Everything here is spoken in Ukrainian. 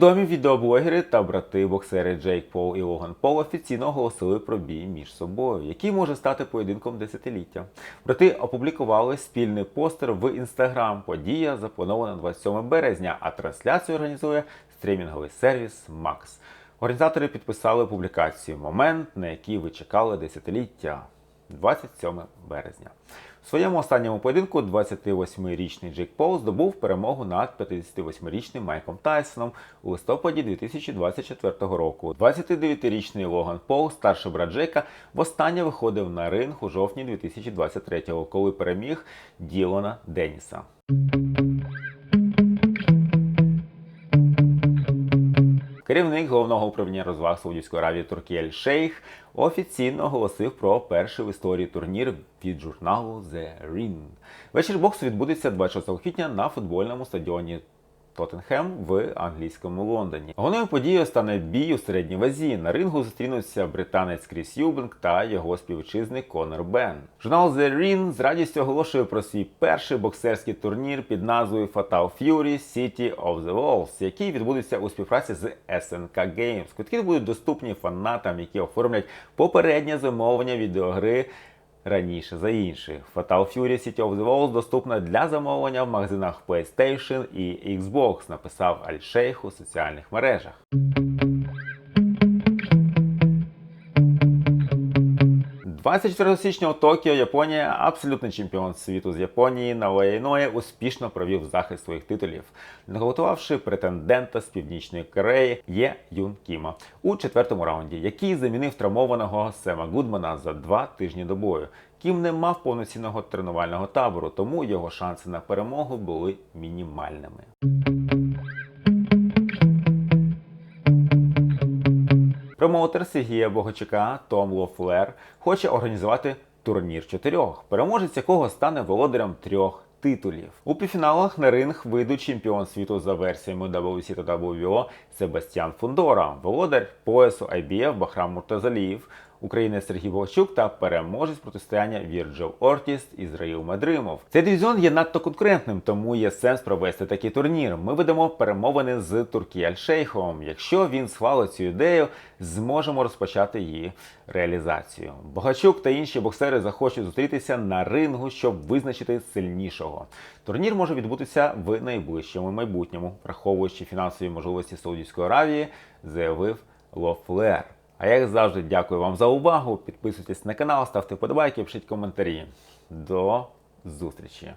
Відомі відеоблогери та брати-боксери Джейк Пол і Логан Пол офіційно оголосили про бій між собою, який може стати поєдинком десятиліття. Брати опублікували спільний постер в інстаграм. Подія запланована 27 березня, а трансляцію організує стрімінговий сервіс Max. Організатори підписали публікацію Момент, на який ви чекали десятиліття. 27 березня. У своєму останньому поєдинку 28-річний Джек Пол здобув перемогу над 58-річним Майком Тайсоном у листопаді 2024 року. 29-річний Логан Пол, старший брат Джейка, востаннє виходив на ринг у жовтні 2023-го, коли переміг Ділона Деніса. Керівник головного управління розваг Саудівської Аравії Туркіель Шейх офіційно оголосив про перший в історії турнір від журналу The Ring. Вечір боксу відбудеться 26 квітня на футбольному стадіоні Тоттенхем в англійському Лондоні. Головною подією стане бій у середній вазі. На рингу зустрінуться британець Кріс Юбинг та його співвітчизник Конор Бен. Журнал The Ring з радістю оголошує про свій перший боксерський турнір під назвою Fatal Fury City of the Wolves, який відбудеться у співпраці з SNK Games. Квитки будуть доступні фанатам, які оформлять попереднє замовлення відеогри раніше за інших. Fatal Fury City of the Wolves доступна для замовлення в магазинах PlayStation і Xbox, написав Аль-Шейх у соціальних мережах. – 24 січня у Токіо Японія, абсолютний чемпіон світу з Японії Наоя Іноє успішно провів захист своїх титулів, наготувавши претендента з Північної Кореї Є Юн Кіма у четвертому раунді, який замінив травмованого Сема Гудмана за два тижні до бою. Кім не мав повноцінного тренувального табору, тому його шанси на перемогу були мінімальними. Промоутер Сергія Богачука Том Лофлер хоче організувати турнір чотирьох, переможець якого стане володарем трьох титулів. У півфіналах на ринг вийдуть чемпіон світу за версіями WC та WBO Себастьян Фундора, володар поясу IBF Бахрам Муртазаліїв, України Сергій Богачук та переможець протистояння Вірджил Ортіс Ізраїл Медримов. Цей дивізіон є надто конкурентним, тому є сенс провести такий турнір. Ми ведемо перемовини з Туркіяль Шейхом. Якщо він схвалить цю ідею, зможемо розпочати її реалізацію. Богачук та інші боксери захочуть зустрітися на рингу, щоб визначити сильнішого. Турнір може відбутися в найближчому майбутньому, враховуючи фінансові можливості Саудівської Аравії, заявив Лофлер. А як завжди, дякую вам за увагу. Підписуйтесь на канал, ставте вподобайки, пишіть коментарі. До зустрічі!